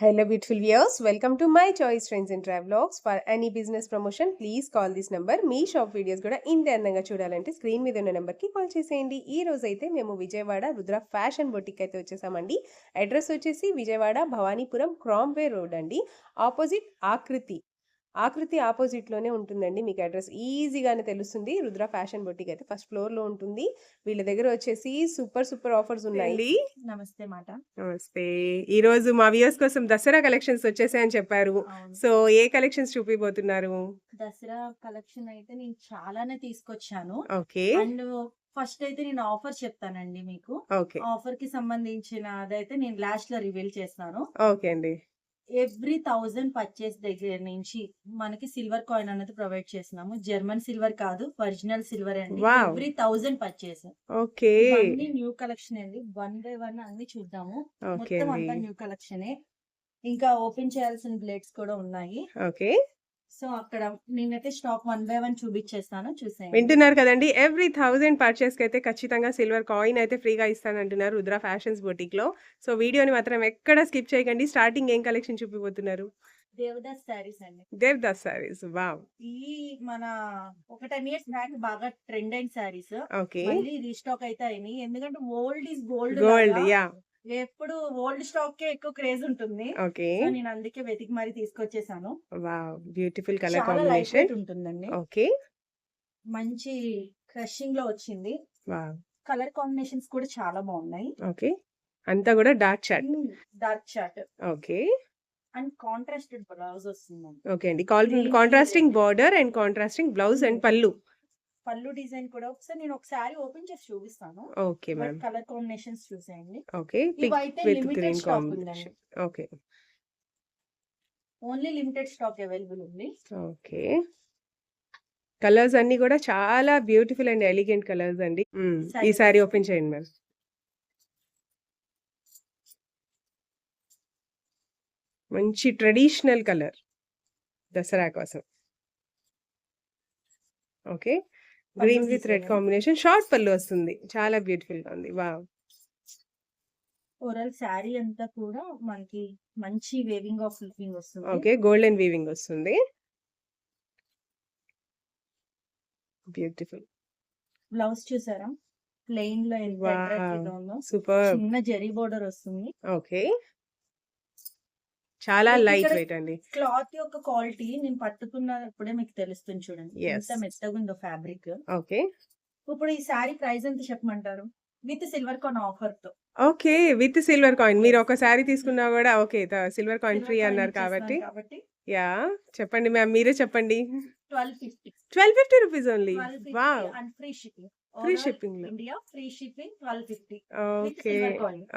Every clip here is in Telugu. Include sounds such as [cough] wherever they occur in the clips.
Hello beautiful viewers. Welcome to my choice trends and travelogues for any business promotion please call this number me shop videos కూడా ఇంత అందంగా చూడాలంటే స్క్రీన్ మీద ఉన్న నెంబర్కి కాల్ చేసేయండి. ఈ రోజు అయితే మేము విజయవాడ రుద్ర ఫ్యాషన్ బొటిక్ అయితే వచ్చేసామండి. అడ్రస్ వచ్చేసి విజయవాడ భవానీపురం క్రాంబే రోడ్ అండి. ఆపోజిట్ ఆకృతి. ఆకృతి ఆపోజిట్లోనే ఉంటుందండి మీకు అడ్రస్. ఈజీగానే తెలుస్తుంది. రుద్ర ఫ్యాషన్ బొటిక్ అయితే ఫస్ట్ ఫ్లోర్లో ఉంటుంది. వీళ్ళ దగ్గర వచ్చేసి సూపర్ సూపర్ ఆఫర్స్ ఉన్నాయి. నమస్తే మాట. నమస్తే. ఈ రోజు మా వ్యూయర్స్ కోసం దసరా కలెక్షన్స్ వచ్చేసాయని చెప్పారు. సో ఏ కలెక్షన్స్ చూపిపోతున్నారు దసరా కలెక్షన్ అయితే నేను చాలానే తీసుకొచ్చాను. ఓకే. అండ్ ఫస్ట్ అయితే నేను ఆఫర్ చెప్తానండి మీకు. ఓకే. ఆఫర్కి సంబంధించిన అదైతే నేను లాస్ట్లో రివీల్ చేస్తాను. ఓకే అండి. ఎవ్రీ థౌజండ్ పర్చేస్ దగ్గర నుంచి మనకి సిల్వర్ కాయిన్ అనేది ప్రొవైడ్ చేస్తున్నాము. జర్మన్ సిల్వర్ కాదు ఒరిజినల్ సిల్వర్ అండి. Every thousand purchase. Okay. New collection అండి. వన్ బై వన్ అన్ని చూద్దాము. మొత్తం అంతా న్యూ కలెక్షనే. ఇంకా ఓపెన్ చేయాల్సిన బ్లేడ్స్ కూడా ఉన్నాయి. ఓకే. సో అక్కడ నేనైతే స్టాక్ వన్ బై వన్ చూపించేస్తాను చూసేయండి. వింటున్నారు కదండి ఎవ్రీ థౌజండ్ పర్చేస్కి అయితే ఖచ్చితంగా సిల్వర్ కాయిన్ అయితే ఫ్రీగా ఇస్తానంటున్నారు రుద్ర ఫ్యాషన్స్ బొటిక్లో. సో వీడియోని మాత్రం ఎక్కడ స్కిప్ చేయకండి స్టార్టింగ్ ఏం కలెక్షన్ చూపిపోతున్నారు దేవదాస్ శారీస్ అండి. దేవ్ దస్ సారీస్ వావ్ ఈ మన ఒక టెన్ ఇయర్స్ బ్యాక్ బాగా ట్రెండ్ అయిన శారీస్ ఓకే మళ్ళీ రీస్టాక్ అయితే అయినాయి. ఎందుకంటే old is gold gold yeah ఎప్పుడు ఓల్డ్ స్టాక్ కే ఎక్కువ క్రేజ్ ఉంటుంది. ఓకే. సో నేను అందుకే వెతికి మరి తీసుకొచ్చేసాను. వావ్ బ్యూటిఫుల్ కలర్ చాలా లైట్ కాంబినేషన్. వెయిట్ ఉంటుందండి. ఓకే. మంచి క్రషింగ్లో వచ్చింది. వావ్. కలర్ కాంబినేషన్స్ కూడా చాలా బాగున్నాయి. ఓకే. అంతా కూడా dark chat. Dark short okay. And contrasted blouse వస్తుందండి. ఓకే అండి. Contrasting. Border and contrasting blouse and పళ్ళు. పళ్ళు డిజైన్ కూడా ఒకసారి నేను ఒకసారి ఓపెన్ చేసి చూపిస్తాను. Okay ma'am. కలర్ కాంబినేషన్స్ చూసేయండి. ఓకే ఇవైతే విత్ లిమిటెడ్ స్టాక్ ఉందండి. Okay. Only limited stock available ఉంది. ఓకే. కలర్స్ అన్ని కూడా చాలా బ్యూటిఫుల్ అండ్ ఎలిగెంట్ కలర్స్ అండి. ఈ. సారీ ఓపెన్ చేయండి మ్యామ్. మంచి ట్రెడిషనల్ కలర్. దసరా కోసం. Okay. Green with red. Combination. Short పళ్ళు వస్తుంది. చాలా బ్యూటిఫుల్గా ఉంది. వా ఓవరాల్ శారీ అంతా కూడా మనకి మంచి వేవింగ్ ఆఫ్ లుకింగ్ వస్తుంది. ఓకే. గోల్డెన్ వీవింగ్ వస్తుంది. బ్యూటిఫుల్ బ్లౌజ్ చూసారా? ప్లెయిన్లో సూపర్ చిన్న జరీ బోర్డర్ వస్తుంది. ఓకే. చాలా లైట్ వెయిట్ అండి. క్లాత్ యొక్క క్వాలిటీ నేను పట్టుకున్నప్పుడే మీకు తెలుస్తుంది చూడండి. ఎంత మెత్తగా ఉందో ఫ్యాబ్రిక్ ఓకే. ఇప్పుడు ఈ శారీ ప్రైస్ ఎంత చెప్పమంటారు? విత్ సిల్వర్ కాన్ ఆఫర్తో ఓకే విత్ సిల్వర్ కాయిన్. మీరు ఒక శారీ తీసుకున్నా కూడా ఓకే సిల్వర్ కాయిన్ ఫ్రీ అన్నారు కాబట్టి. యా చెప్పండి మ్యామ్ మీరే చెప్పండి. [laughs] Twelve fifty. Twelve fifty rupees only. And free shipping. Free shipping India free shipping twelve fifty with okay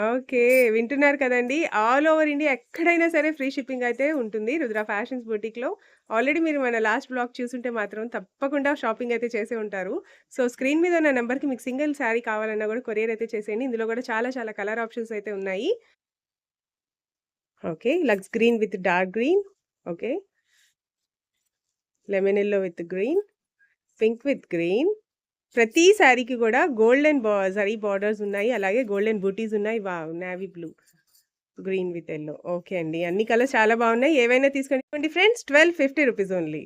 okay వింటున్నారు కదండి. ఆల్ ఓవర్ ఇండియా ఎక్కడైనా సరే ఫ్రీ షిప్పింగ్ అయితే ఉంటుంది. రుద్ర ఫ్యాషన్స్ బుటిక్లో. ఆల్రెడీ మీరు మన లాస్ట్ బ్లాగ్ చూసుంటే మాత్రం తప్పకుండా షాపింగ్ అయితే చేసే ఉంటారు. సో స్క్రీన్ మీద ఉన్న నెంబర్కి మీకు సింగిల్ శారీ కావాలన్నా కూడా కొరియర్ అయితే చేసేయండి. ఇందులో కూడా చాలా చాలా కలర్ ఆప్షన్స్ అయితే ఉన్నాయి. Okay lux green with dark green okay lemon yellow with green pink with green ప్రతి శారీకి కూడా గోల్డెన్ బా జరీ బార్డర్స్ ఉన్నాయి. అలాగే గోల్డెన్ బూటీస్ ఉన్నాయి. వా navy blue green with yellow. Okay అండి. అన్ని కలర్స్ చాలా బాగున్నాయి. ఏవైనా తీసుకోండి friends. Twelve fifty rupees only.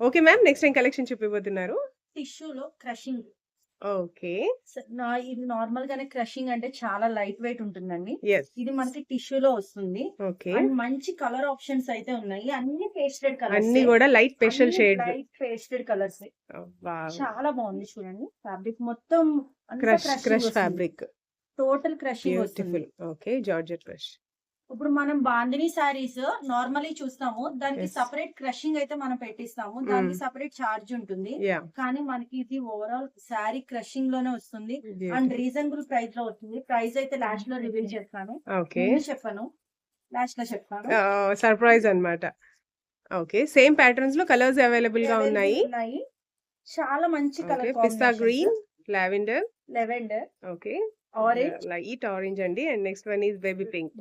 Okay ma'am next time collection చూపిపోతున్నారు టిష్యూలో క్రషింగ్. ఓకే. నా ఇది నార్మల్ గానే క్రషింగ్ అంటే చాలా లైట్ వెయిట్ ఉంటుందండి. ఇది మనకి టిష్యూలో వస్తుంది. ఓకే. అండ్ మంచి కలర్ ఆప్షన్స్ అయితే ఉన్నాయి. అన్ని పేస్టెడ్ కలర్స్ అన్ని కూడా light special shades. Light pastel colours చాలా బాగుంది చూడండి. ఫ్యాబ్రిక్ మొత్తం crush crush fabric. Total crushing వస్తుంది. ఓకే. Georgette crush. ఇప్పుడు మనం బాందిని సారీస్ నార్మల్లీ చూస్తాము. దానికి. సపరేట్ క్రషింగ్ అయితే మనం పెట్టిస్తాము. దానికి. సపరేట్ చార్జ్ ఉంటుంది. కానీ మనకి ఇది ఓవరాల్ శారీ క్రషింగ్లోనే వస్తుంది. అండ్ రీజనబుల్ ప్రైస్లో వస్తుంది. ప్రైస్ అయితే లాస్ట్లో రివీల్ చేస్తాను. చెప్పాను. లాస్ట్లో చెప్తాను. సర్ప్రైజ్ అన్నమాట. ఓకే సేమ్ ప్యాటర్న్స్లో కలర్స్ అవైలబుల్గా ఉన్నాయి. చాలా మంచి colour pista green lavender lavender okay orange light orange అండి. And next one is baby pink.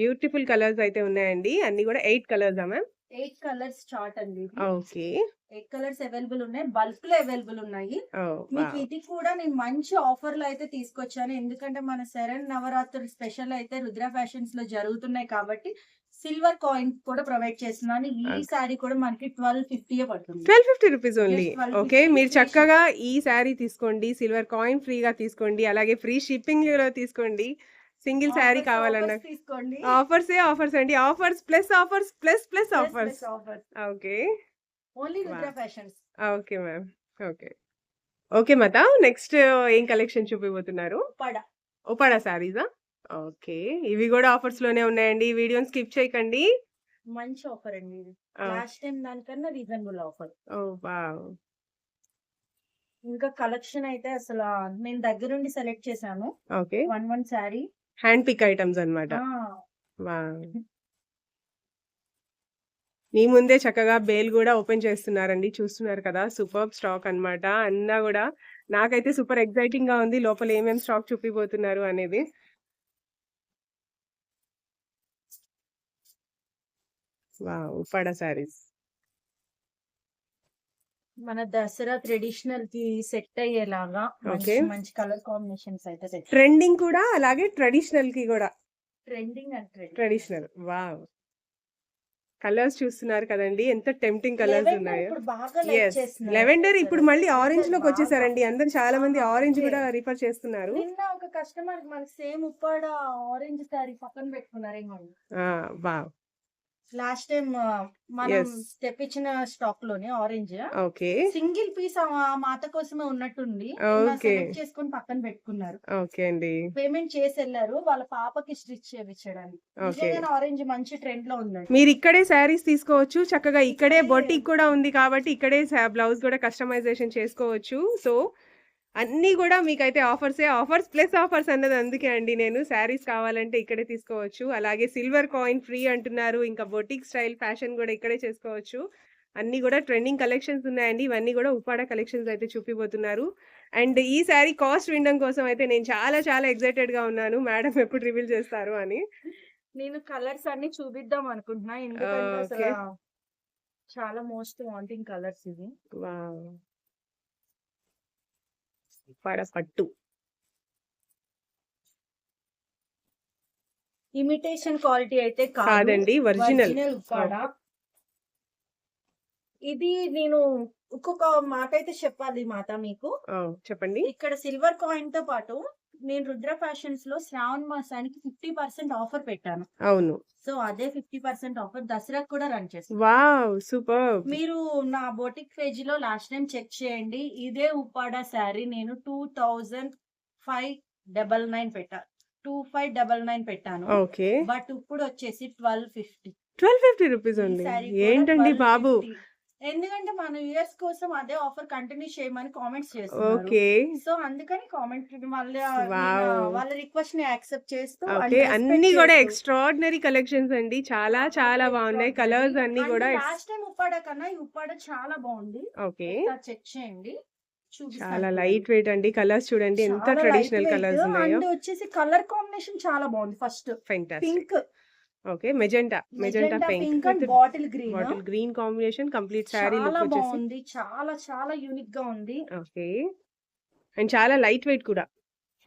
Beautiful colours అయితే ఉన్నాయండి. అన్ని కూడా eight colours ma'am? Eight colours chart అండి. ఓకే. ఎయిట్ కలర్స్ అవైలబుల్ ఉన్నాయి. బల్క్లో అవైలబుల్ ఉన్నాయి. మీకు ఇది కూడా నేను మంచి ఆఫర్లో అయితే తీసుకొచ్చాను. ఎందుకంటే మన శరణ్ నవరాత్రులు స్పెషల్ అయితే రుద్ర ఫ్యాషన్స్లో జరుగుతున్నాయి కాబట్టి సిల్వర్ కాయిన్ కూడా ప్రొవైడ్ చేస్తున్నాను ఈ. సారీ కూడా మనకి ట్వెల్వ్ ఫిఫ్టీ పడుతుంది. Twelve fifty rupees only Yes, 1250 okay మీరు చక్కగా ఈ శారీ తీసుకోండి సిల్వర్ కాయిన్ ఫ్రీగా తీసుకోండి అలాగే ఫ్రీ షిప్పింగ్లో తీసుకోండి. సింగిల్ శారీ కావాలన్నా. తీసుకోండి. ఆఫర్స్ ఏ ఆఫర్స్ అండి. Offers plus offers plus plus offers okay only fashions okay ma'am okay okay మత నెక్స్ట్ ఏం కలెక్షన్ చూపిపోతున్నారు పడ ఉపాడా శారీసా ఓకే. ఇవి కూడా ఆఫర్స్లోనే ఉన్నాయండి. ఈ వీడియోని స్కిప్ చేయకండి. మంచి ఆఫర్ అండి ఇది. లాస్ట్ టైం దానికన్నా రీజనబుల్ ఆఫర్. Oh wow. ఇంకా కలెక్షన్ అయితే అసలు నేను దగ్గరుండి సెలెక్ట్ చేశాను. Okay. One one sari. Hand pick items అన్నమాట. వావ్. మీ ముందే చక్కగా బేల్ కూడా ఓపెన్ చేస్తున్నారండి. చూస్తున్నారు కదా సూపర్ స్టాక్ అన్నమాట. అన్నా కూడా నాకైతే సూపర్ ఎక్సైటింగ్గా ఉంది. లోపల ఏమేం స్టాక్ చూపిపోతున్నారు అనేది. వావ్! ఉప్పాడ సారీస్. మన దసరా ట్రెడిషనల్కి సెట్ అయ్యేలాగా మంచి కలర్ కాంబినేషన్స్ అయితే ట్రెండింగ్ కూడా అలాగే ట్రెడిషనల్కి కూడా. Trending and trending. Traditional. Wow! Colours చూస్తున్నారు కదండి ఎంత టెంప్టింగ్ కలర్స్ ఉన్నాయో. లెవెండర్ ఇప్పుడు. మళ్ళీ ఆరెంజ్లోకి. వచ్చేసారండి. అందరు చాలా మంది ఆరెంజ్. కూడా రిఫర్ చేస్తున్నారు. నిన్న ఒక కస్టమర్ మనకి సేమ్ ఉప్పాడ ఆరెంజ్ సారీ పక్కన పెట్టుకున్నారేమో వావ్! లాస్ట్ టైం మనం. తెప్పించిన స్టాక్లోనే ఆరెంజ్. ఓకే. సింగిల్ పీస్ ఆ మాత కోసమే ఉన్నట్టుంది. సెలెక్ట్ చేసుకొని పక్కన పెట్టుకున్నారు. ఓకే అండి. పేమెంట్ చేసి వెళ్ళారు వాళ్ళ పాపకి స్టిచ్ చేయించడానికి ఆరెంజ్ మంచి ట్రెండ్లో ఉందండి మీరు ఇక్కడే శారీస్ తీసుకోవచ్చు. చక్కగా ఇక్కడే ఇక్కడే. బొటిక్ కూడా ఉంది కాబట్టి ఇక్కడే బ్లౌజ్ కూడా కస్టమైజేషన్ చేసుకోవచ్చు. సో అన్నీ కూడా మీకైతే ఆఫర్సే ఆఫర్స్ ప్లస్ ఆఫర్స్ అన్నది అందుకే అండి నేను శారీస్ కావాలంటే ఇక్కడే తీసుకోవచ్చు. అలాగే సిల్వర్ కాయిన్ ఫ్రీ అంటున్నారు. ఇంకా బొటిక్ స్టైల్ ఫ్యాషన్ కూడా ఇక్కడే చేసుకోవచ్చు. అన్నీ కూడా ట్రెండింగ్ కలెక్షన్స్ ఉన్నాయండి. ఇవన్నీ కూడా ఉప్పాడ కలెక్షన్స్ అయితే చూపిపోతున్నారు అండ్ ఈ శారీ కాస్ట్ వినడం కోసం అయితే నేను చాలా చాలా excited గా ఉన్నాను. మేడం ఎప్పుడు రివీల్ చేస్తారు అని. నేను కలర్స్ అన్ని చూపిద్దాం అనుకుంటున్నా. ఎందుకంటే. చాలా మోస్ట్ వాంటింగ్ కలర్స్ ఇవి. వావ్ ఉప్పాడ పట్టు. ఇమిటేషన్ క్వాలిటీ అయితే కాదు. కాదండి ఒరిజినల్ ఒరిజినల్ ఉప్పాడ ఇది నేను ఇంకొక మాట అయితే చెప్పాలి మాత మీకు. చెప్పండి. ఇక్కడ సిల్వర్ కాయిన్తో పాటు నేను రుద్ర ఫ్యాషన్స్లో శ్రావణ మాసానికి ఫిఫ్టీ పర్సెంట్ ఆఫర్ పెట్టాను. అవును. సో అదే ఫిఫ్టీ పర్సెంట్ ఆఫర్ దసరాకు కూడా రన్ చేస్తాను వావ్! సూపర్! మీరు నా బోటిక్ పేజ్లో లాస్ట్ టైం చెక్ చేయండి. ఇదే ఉప్పాడ శారీ నేను two thousand five double nine పెట్టా టూ ఫైవ్ డబల్ నైన్ పెట్టాను. ఓకే. బట్ ఇప్పుడు వచ్చేసి twelve fifty. Twelve fifty rupees ఉంది ఏంటండి బాబు? ఎందుకంటే మన వ్యూయర్స్ కోసం అదే ఆఫర్ కంటిన్యూ చేయమని కామెంట్స్ ఓకే. సో అందుకని కామెంట్ వాళ్ళ వాళ్ళ రిక్వెస్ట్ని యాక్సెప్ట్ చేస్తూ ఓకే. అన్ని కూడా. ఎక్స్ట్రాడినరీ కలెక్షన్స్ అండి. చాలా చాలా బాగున్నాయి. కలర్స్ అన్ని కూడా లాస్ట్ టైం ఉప్పాడ కన్నా ఈ ఉప్పాడ చాలా బాగుంది. ఓకే. చెక్ చేయండి. చాలా. లైట్ వెయిట్ అండి. కలర్స్ చూడండి. ఎంత ట్రెడిషనల్ కలర్స్ ఉన్నాయో. వచ్చేసి కలర్ కాంబినేషన్ చాలా బాగుంది. First pink okay. Magenta. Magenta pink bottle green. Bottle green combination. Complete sari look చాలా వచ్చేసి బాగుంది. చాలా చాలా యూనిక్గా ఉంది. ఓకే. అండ్ చాలా లైట్ వెయిట్ కూడా.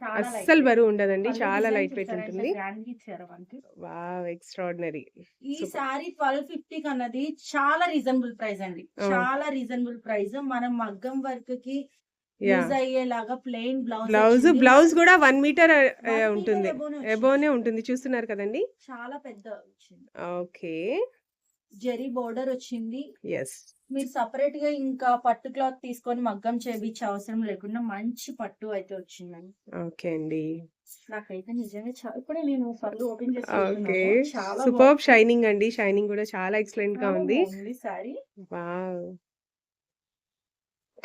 అస్సలు బరువు ఉండదండి. చాలా లైట్ వెయిట్ ఉంటుంది. Wow extraordinary. ఈ. సారీ ట్వెల్వ్ ఫిఫ్టీ అన్నది చాలా రీజనబుల్ ప్రైస్ అండి. చాలా రీజనబుల్ ప్రైస్. మనం మగ్గం వర్క్కి యూజ్ అయ్యేలాగా ప్లెయిన్ బ్లౌజ్ బ్లౌజ్ బ్లౌజ్ కూడా వన్ మీటర్ ఉంటుంది. ఉంటుంది ఎబోనే ఉంటుంది. చూస్తున్నారు కదండి? చాలా పెద్ద వచ్చింది. ఓకే జెరీ బోర్డర్ వచ్చింది. ఎస్ మీరు సపరేట్గా ఇంకా పట్టు క్లాత్ తీసుకొని మగ్గం చేయించే అవసరం లేకుండా మంచి పట్టు అయితే వచ్చిందండి. ఓకే అండి. నాకైతే నిజంగా చాలా ఇప్పుడే నేను పళ్ళు ఓపెన్ చేసి. చాలా సూపర్ షైనింగ్ అండి. షైనింగ్ కూడా చాలా ఎక్సలెంట్గా ఉంది. సారీ వావ్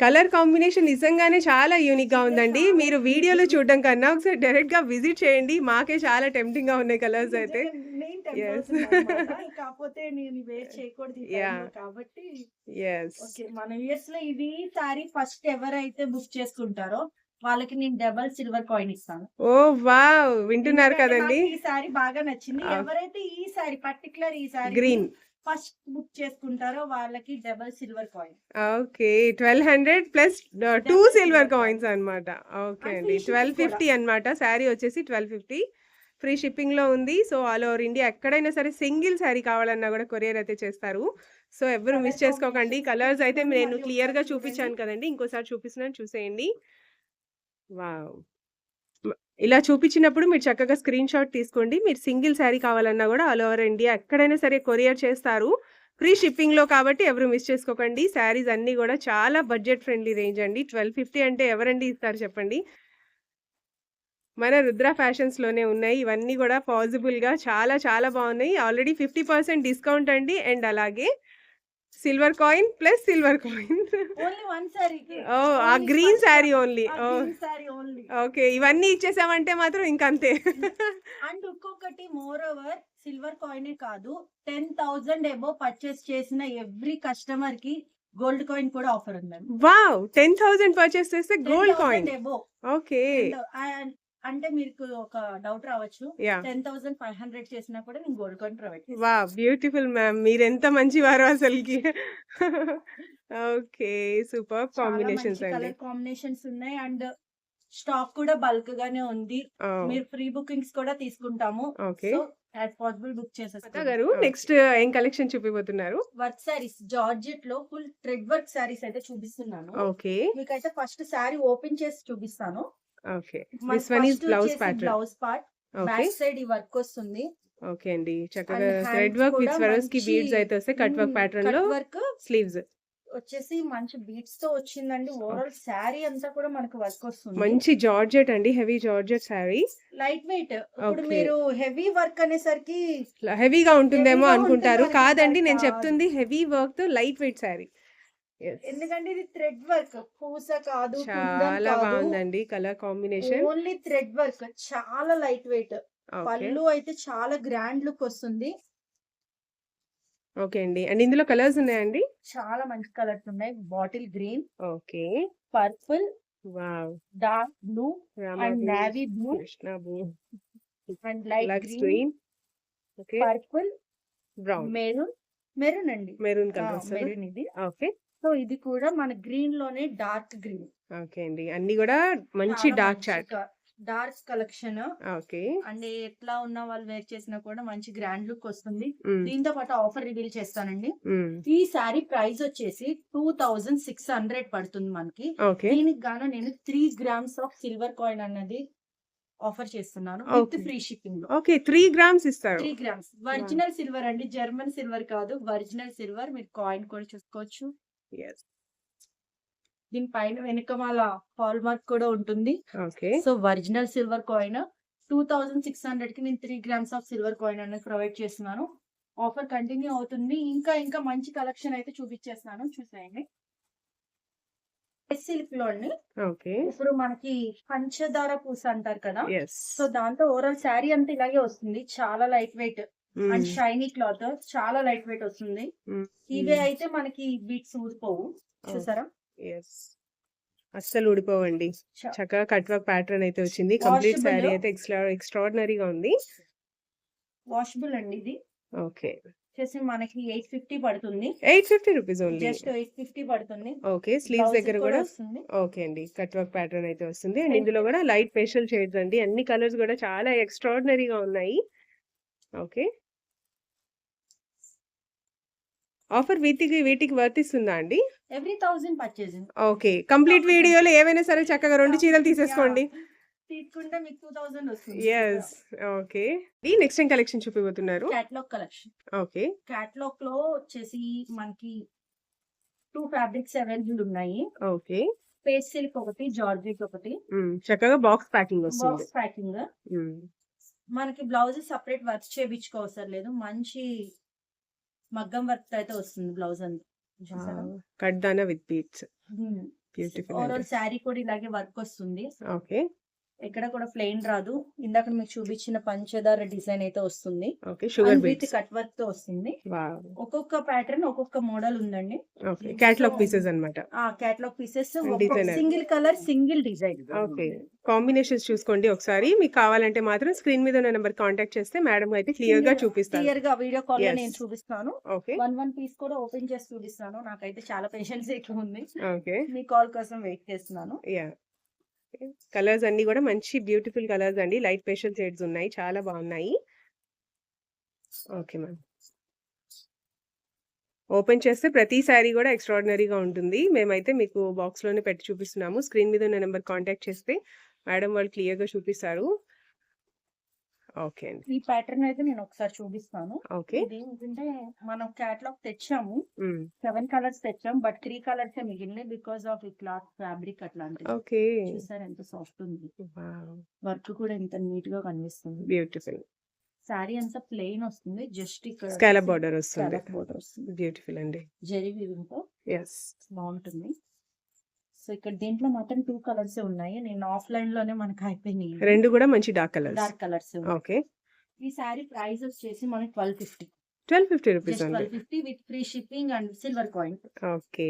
కలర్ కాంబినేషన్ నిజంగానే చాలా యూనిక్గా ఉందండి. మీరు వీడియోలో చూడడం కన్నా ఒకసారి డైరెక్ట్గా విజిట్ చేయండి. మాకే చాలా టెంప్టింగ్గా ఉన్నాయి కలర్స్ అయితే. [laughs] కాకపోతే నేను వేర్ చేయకూడదు కాబట్టి మన ఇయర్స్లో ఇది సారీ ఫస్ట్ ఎవరైతే బుక్ చేసుకుంటారో వాళ్ళకి నేను డబల్ సిల్వర్ కాయిన్ ఇస్తాను. Oh wow! వింటున్నారు కదండి. ఈ సారీ బాగా నచ్చింది. ఎవరైతే ఈ సారీ పర్టికులర్ ఈ సారీ గ్రీన్ ఫస్ట్ బుక్ చేసుకుంటారో వాళ్ళకి double silver coin. Okay twelve hundred plus two silver coins అన్నమాట. ఓకే అండి ట్వెల్వ్ ఫిఫ్టీ అన్నమాట. శారీ వచ్చేసి ట్వెల్వ్ ఫిఫ్టీ. ఫ్రీ షిప్పింగ్లో ఉంది. సో ఆల్ ఓవర్ ఇండియా ఎక్కడైనా సరే సింగిల్ శారీ కావాలన్నా కూడా కొరియర్ అయితే చేస్తారు. సో ఎవరు మిస్ చేసుకోకండి. కలర్స్ అయితే నేను మళ్ళీ క్లియర్గా ఒకసారి చూపించాను. కదండి. ఇంకోసారి చూపిస్తున్నాను చూసేయండి. వావ్. ఇలా చూపించినప్పుడు మీరు చక్కగా స్క్రీన్ షాట్ తీసుకోండి. మీరు సింగిల్ శారీ కావాలన్నా కూడా ఆల్ ఓవర్ ఇండియా ఎక్కడైనా సరే కొరియర్ చేస్తారు. ఫ్రీ షిప్పింగ్లో కాబట్టి ఎవరు మిస్ చేసుకోకండి. శారీస్ అన్ని కూడా చాలా బడ్జెట్ ఫ్రెండ్లీ రేంజ్ అండి. ట్వెల్వ్ ఫిఫ్టీ అంటే ఎవరండి ఇస్తారు చెప్పండి? మన రుద్ర ఫ్యాషన్స్లోనే ఉన్నాయి. ఇవన్నీ కూడా పాసిబుల్గా చాలా చాలా బాగున్నాయి. ఆల్రెడీ ఫిఫ్టీ పర్సెంట్ డిస్కౌంట్ అండి. అండ్ అలాగే silver coin plus silver coin. Only one సారీకి ఓ ఆ గ్రీన్ శారీ ఓన్లీ. ఓ సారీ ఓన్లీ ఓకే. ఇవన్నీ ఇచ్చేసామంటే మాత్రం ఇంకంతే. అండ్ ఇంకొకటి మోర్ ఓవర్ సిల్వర్ కాయిన్ కాదు టెన్ థౌసండ్ ఎబో పర్చేస్ చేసిన ఎవ్రీ కస్టమర్కి గోల్డ్ కాయిన్ కూడా ఆఫర్ ఉందండి వావ్ టెన్ థౌసండ్ పర్చేస్ చేస్తే గోల్డ్ కాయిన్ ఎబో ఓకే. అంటే మీకు ఒక డౌట్ రావచ్చు. టెన్ థౌసండ్ ఫైవ్ హండ్రెడ్ చేసినా కూడా నేను గోల్డ్ కాయిన్ ప్రొవైడ్ వా బ్యూటిఫుల్ మ్యామ్ మీరు ఎంత మంచి వారు అసలుకి. ఓకే. సూపర్ కాంబినేషన్స్ అండి. కలర్ కాంబినేషన్స్ ఉన్నాయి. అండ్ స్టాక్ కూడా బల్క్ గానే ఉంది మీరు ఫ్రీ బుకింగ్స్ కూడా తీసుకుంటాము. Okay. So as possible book గారు నెక్స్ట్ ఏం కలెక్షన్ చూపిపోతున్నారు వర్క్ సారీస్ జార్జెట్లో ఫుల్ థ్రెడ్ వర్క్ సారీస్ అయితే చూపిస్తున్నాను. ఓకే. మీకైతే ఫస్ట్ సారీ ఓపెన్ చేసి చూపిస్తాను. Okay. This one is blouse pattern blouse part back side ఈ వర్క్ వస్తుంది. ఓకే అండి. చక్కగా thread work with Swarovski beads అయితే వస్తే కట్ వర్క్ ప్యాటర్న్లో వర్క్ స్లీవ్స్. వచ్చేసి మంచి బీట్స్తో వచ్చిందండి. ఓవరాల్ శారీ అంతా కూడా మనకు వర్క్ వస్తుంది. మంచి జార్జెట్ అండి. Heavy georgette sari light weight ఇప్పుడు. మీరు హెవీ వర్క్ అనేసరికి హెవీగా ఉంటుందేమో అనుకుంటారు. కాదండి నేను. చెప్తుంది హెవీ వర్క్తో లైట్ వెయిట్ శారీ ఎందుకంటే ఇది థ్రెడ్ వర్క్ పూస కాదు చాలా బాగుందండి colour combination only thread work చాలా లైట్ వెయిట్ పళ్ళు అయితే చాలా గ్రాండ్ లుక్ వస్తుంది. ఓకే అండి. అండ్ ఇందులో కలర్స్ ఉన్నాయండి? చాలా మంచి కలర్స్ ఉన్నాయి. Bottle green okay. Purple wow. Dark blue and navy blue. Krishna blue. And light green okay. Purple brown. Maroon maroon అండి. మెరూన్ కలర్ వస్తుంది మెరూన్ ఇది. ఓకే. సో ఇది కూడా మన గ్రీన్లోనే డార్క్ గ్రీన్. ఓకే అండి. అన్ని కూడా మంచి dark chat. Dark collection. Okay. And ఎట్లా ఉన్న వాళ్ళు వేర్ చేసినా కూడా మంచి గ్రాండ్ లుక్ వస్తుంది. దీంతో పాటు ఆఫర్ రివీల్ చేస్తానండి. ఈ శారీ ప్రైస్ వచ్చేసి టూ థౌజండ్ సిక్స్ హండ్రెడ్ పడుతుంది మనకి. దీనికి గాను నేను three grams of silver coin అన్నది ఆఫర్ చేస్తున్నాను with. Free shipping okay three grams ఇస్తారు. Three grams. ఒరిజినల్ సిల్వర్ అండి. జర్మన్ సిల్వర్ కాదు. ఒరిజినల్ సిల్వర్ మీరు కాయిన్ కూడా చూసుకోవచ్చు. దీని పైన వెనుకమాల హాల్ మార్క్ కూడా ఉంటుంది. Okay. So original silver coin two thousand six హండ్రెడ్కి నేను three grams of silver coin అనేది ప్రొవైడ్ చేస్తున్నాను. ఆఫర్ కంటిన్యూ అవుతుంది. ఇంకా ఇంకా మంచి కలెక్షన్ అయితే చూపించేస్తున్నాను. చూసేయండి. సిల్క్లో అండి ఓకే. ఇప్పుడు మనకి పంచదార పూస అంటారు కదా? సో దాంతో ఓవరాల్ శారీ అంతా ఇలాగే వస్తుంది. చాలా light weight and shiny cloth చాలా లైట్ వెయిట్ వస్తుంది. ఇవే అయితే మనకి బీట్స్ ఊడిపోవు చూసారా? ఎస్ అస్సలు ఊడిపోవండి. చక్కగా కట్ వర్క్ ప్యాటర్న్ అయితే వచ్చింది. కంప్లీట్. శారీ అయితే ఎక్స్ట్రా ఎక్స్ట్రాడినరీగా ఉంది. వాషబుల్ అండి ఇది. ఓకే. వచ్చేసి మనకి ఎయిట్ ఫిఫ్టీ పడుతుంది. Eight fifty rupees only. Just eight fifty పడుతుంది. ఓకే. స్లీవ్స్ దగ్గర కూడా ఓకే అండి. కట్ వర్క్ ప్యాటర్న్ అయితే వస్తుంది. అండ్ ఇందులో కూడా లైట్ ఫేషియల్ షేడ్స్ అండి. అన్ని కలర్స్ కూడా చాలా ఎక్స్ట్రాడినరీగా ఉన్నాయి. ఓకే. ఆఫర్ వీటికి వీటికి వర్తిస్తుందా అండి? Every thousand purchasing okay. Complete వీడియోలో ఏవైనా సరే చక్కగా రెండు చీరలు తీసేసుకోండి. తీసుకుంటే మీకు టూ థౌసండ్ వస్తుంది. Yes okay. ఈ నెక్స్ట్ టైం కలెక్షన్ చూపిపోతున్నారు క్యాట్లాగ్ కలెక్షన్. ఓకే. క్యాట్లాగ్లో వచ్చేసి మనకి టూ ఫ్యాబ్రిక్స్ అవైలబుల్ ఉన్నాయి. ఓకే. పేస్ సిల్క్ ఒకటి జార్జెట్ ఒకటి. చక్కగా బాక్స్ ప్యాకింగ్ వస్తుంది. Box packing. మనకి బ్లౌజ్ సపరేట్ వర్క్ చేయించుకోవసరం లేదు. మంచి మగ్గం వర్క్ అయితే వస్తుంది బ్లౌజ్ అంతా. చూసారా? కట్ దానా with beads beautiful overall sari కూడా ఇలాగే వర్క్ వస్తుంది. ఓకే ఎక్కడ కూడా ప్లెయిన్ రాదు. ఇందాక మీకు చూపించిన పంచదార డిజైన్ అయితే వస్తుంది. ఓకే షుగర్ విత్ కట్ వర్క్తో వస్తుంది. ఒక్కొక్క ప్యాటర్న్ ఒక్కొక్క మోడల్ ఉందండి. ఓకే క్యాటలాగ్ పీసెస్ అన్నమాట. ఆ catalogue pieces. Single colour single design okay combinations చూసుకోండి ఒకసారి. మీకు కావాలంటే మాత్రం స్క్రీన్ మీద ఉన్న నెంబర్ కాంటాక్ట్ చేస్తే మేడం అయితే క్లియర్గా చూపిస్తారు. క్లియర్గా వీడియో కాల్. నేను చూపిస్తాను. వన్ వన్ పీస్ కూడా ఓపెన్ చేసి చూపిస్తాను నాకైతే చాలా పేషెన్స్ ఎక్కువ ఉంది. ఓకే మీ కాల్ కోసం వెయిట్ చేస్తున్నాను. యా కలర్స్ అన్ని కూడా మంచి బ్యూటిఫుల్ కలర్స్ అండి. లైట్ పేషల్ షేడ్స్ ఉన్నాయి. చాలా బాగున్నాయి. Okay ma'am. ఓపెన్ చేస్తే ప్రతి శారీ కూడా ఎక్స్ట్రాడినరీగా ఉంటుంది. మేమైతే మీకు బాక్స్లోనే పెట్టి చూపిస్తున్నాము. స్క్రీన్ మీద ఉన్న నెంబర్ కాంటాక్ట్ చేస్తే మేడం వాళ్ళు క్లియర్గా చూపిస్తారు. ఓకే అండి. ఈ ప్యాటర్న్ అయితే నేను ఒకసారి చూపిస్తాను. ఓకే. ఇది ఏంటంటే మనం కేటలాగ్ తెచ్చాము. సెవెన్ కలర్స్ తెచ్చాం బట్ త్రీ కలర్స్ మిగిలినాయి బికాస్ ఆఫ్ ఈ క్లాత్ ఫ్యాబ్రిక్ అట్లాంటిది. ఓకే. చూసారు ఎంత సాఫ్ట్ ఉంది. వర్క్ కూడా ఎంత నీట్గా కనిపిస్తుంది. బ్యూటిఫుల్ సారీ అంతా ప్లెయిన్ వస్తుంది జస్ట్ ఇక్కడ స్కాలప్ బార్డర్ వస్తుంది. బోర్డర్ వస్తుంది. బ్యూటిఫుల్ అండి. జెరీ వీవింగ్తో ఎస్ బాగుంటుంది. సో ఇక్కడ దీంట్లో మాత్రం టూ కలర్స్ ఉన్నాయి. నేను ఆఫ్లైన్లోనే మనకి అయిపోయినాయి. రెండు కూడా మంచి dark colours dark colours okay ఈ సారీ ప్రైస్ వచ్చేసి మనకి twelve fifty twelve fifty rupees twelve fifty with free shipping and silver coin okay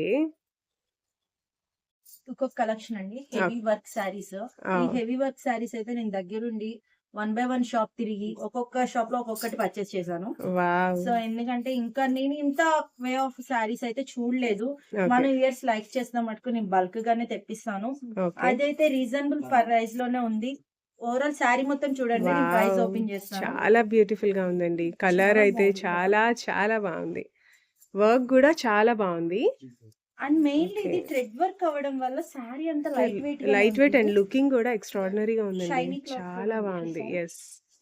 ఇంకొక కలెక్షన్ అండి. హెవీ వర్క్ శారీస్ ఈ హెవీ వర్క్ శారీస్ అయితే నేను దగ్గరుండి వన్ బై వన్ షాప్ తిరిగి ఒక్కొక్క షాప్లో ఒక్కొక్కటి పర్చేస్ చేశాను. సో ఎందుకంటే ఇంకా నేను ఇంత వే ఆఫ్ శారీస్ అయితే చూడలేదు. మనం ఇయర్స్ లైక్ చేసిన మటుకు నేను బల్క్ గానే తెప్పిస్తాను. అదైతే రీజనబుల్ ప్రైస్లోనే ఉంది. ఓవరాల్ శారీ మొత్తం చూడండి ప్రైస్. ఓపెన్ చేస్తాను. చాలా బ్యూటిఫుల్గా ఉందండి. కలర్ అయితే. చాలా చాలా బాగుంది. వర్క్ కూడా చాలా బాగుంది. అండ్ మెయిన్లీ ఇది. థ్రెడ్ వర్క్ అవ్వడం వల్ల శారీ అంతా light weight light weight and looking కూడా ఎక్స్ట్రాడినరీగా ఉందండి. చాలా బాగుంది. ఎస్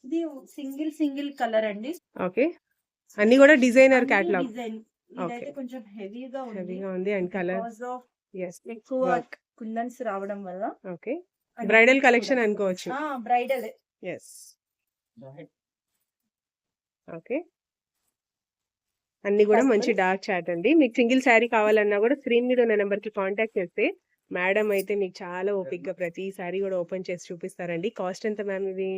ఇది సింగిల్ సింగిల్ కలర్ అండి. ఓకే. అన్ని కూడా డిజైనర్ క్యాటలాగ్ డిజైన్. Okay. కొంచెం హెవీగా ఉంది. హెవీగా ఉంది అండ్ కలర్. ఎస్ ఎక్కువ. కుందన్స్ రావడం వల్ల ఓకే. బ్రైడల్ కలెక్షన్ అనుకోవచ్చు. Bridal yes okay. అన్ని కూడా మంచి. డార్క్ చాట్ అండి. మీకు సింగిల్ శారీ కావాలన్నా కూడా స్క్రీన్ మీద ఉన్న నెంబర్కి కాంటాక్ట్ చేస్తే మేడం అయితే మీకు చాలా ఓపిక్గా ప్రతి శారీ కూడా ఓపెన్ చేసి చూపిస్తారండి. కాస్ట్ ఎంత మ్యామ్ ఇది?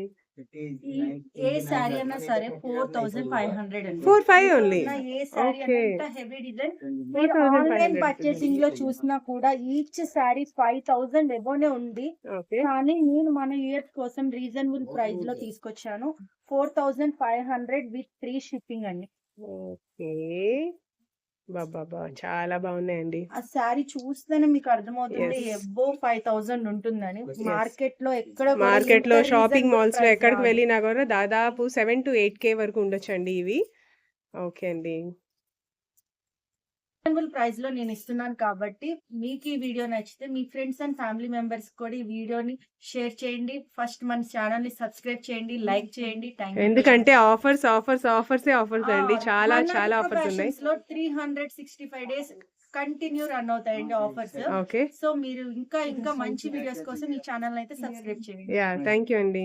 ఏ శారీ అన్నా సరే ఫోర్ థౌసండ్ ఫైవ్ హండ్రెడ్ అండి. ఫోర్ ఫైవ్ ఓన్లీ నా ఏ sari Okay. Heavy design 4,500 online పర్చేసింగ్లో చూసినా కూడా ఈచ్ శారీ ఫైవ్ థౌసండ్ ఎబోనే ఉంది. ఓకే కానీ నేను మన ఇయర్స్ కోసం రీజనబుల్ ప్రైస్లో తీసుకొచ్చాను. Four thousand five hundred with free shipping అండి. ఓకే. బాబా చాలా బాగున్నాయండి. ఆ శారీ చూస్తేనే మీకు అర్థమవుతుంది. ఎబ్బో! ఫైవ్ థౌసండ్ ఉంటుందని. మార్కెట్లో ఎక్కడ కూడా మార్కెట్లో షాపింగ్ మాల్స్లో ఎక్కడికి. వెళ్ళినా కూడా దాదాపు సెవెన్ టు ఎయిట్ కే వరకు ఉండొచ్చండి ఇవి. ఓకే అండి. రీజనబుల్ ప్రైస్లో నేను ఇస్తున్నాను కాబట్టి మీకు ఈ వీడియో నచ్చితే మీ ఫ్రెండ్స్ అండ్ ఫ్యామిలీ మెంబర్స్ కూడా ఈ వీడియోని షేర్ చేయండి. ఫస్ట్ మన ఛానల్ని సబ్స్క్రైబ్ చేయండి లైక్ చేయండి. ఎందుకంటే ఆఫర్స్ ఆఫర్స్ ఆఫర్స్ ఆఫర్స్ అండి. చాలా చాలా ఆఫర్స్ ఉన్నాయి. లో three hundred sixty five days continue run అవుతాయండి ఆఫర్స్ ఓకే సో మీరు ఇంకా ఇంకా మంచి వీడియోస్ కోసం ఈ ఛానల్ అయితే సబ్స్క్రైబ్ చేయండి. యా థ్యాంక్ యూ అండి.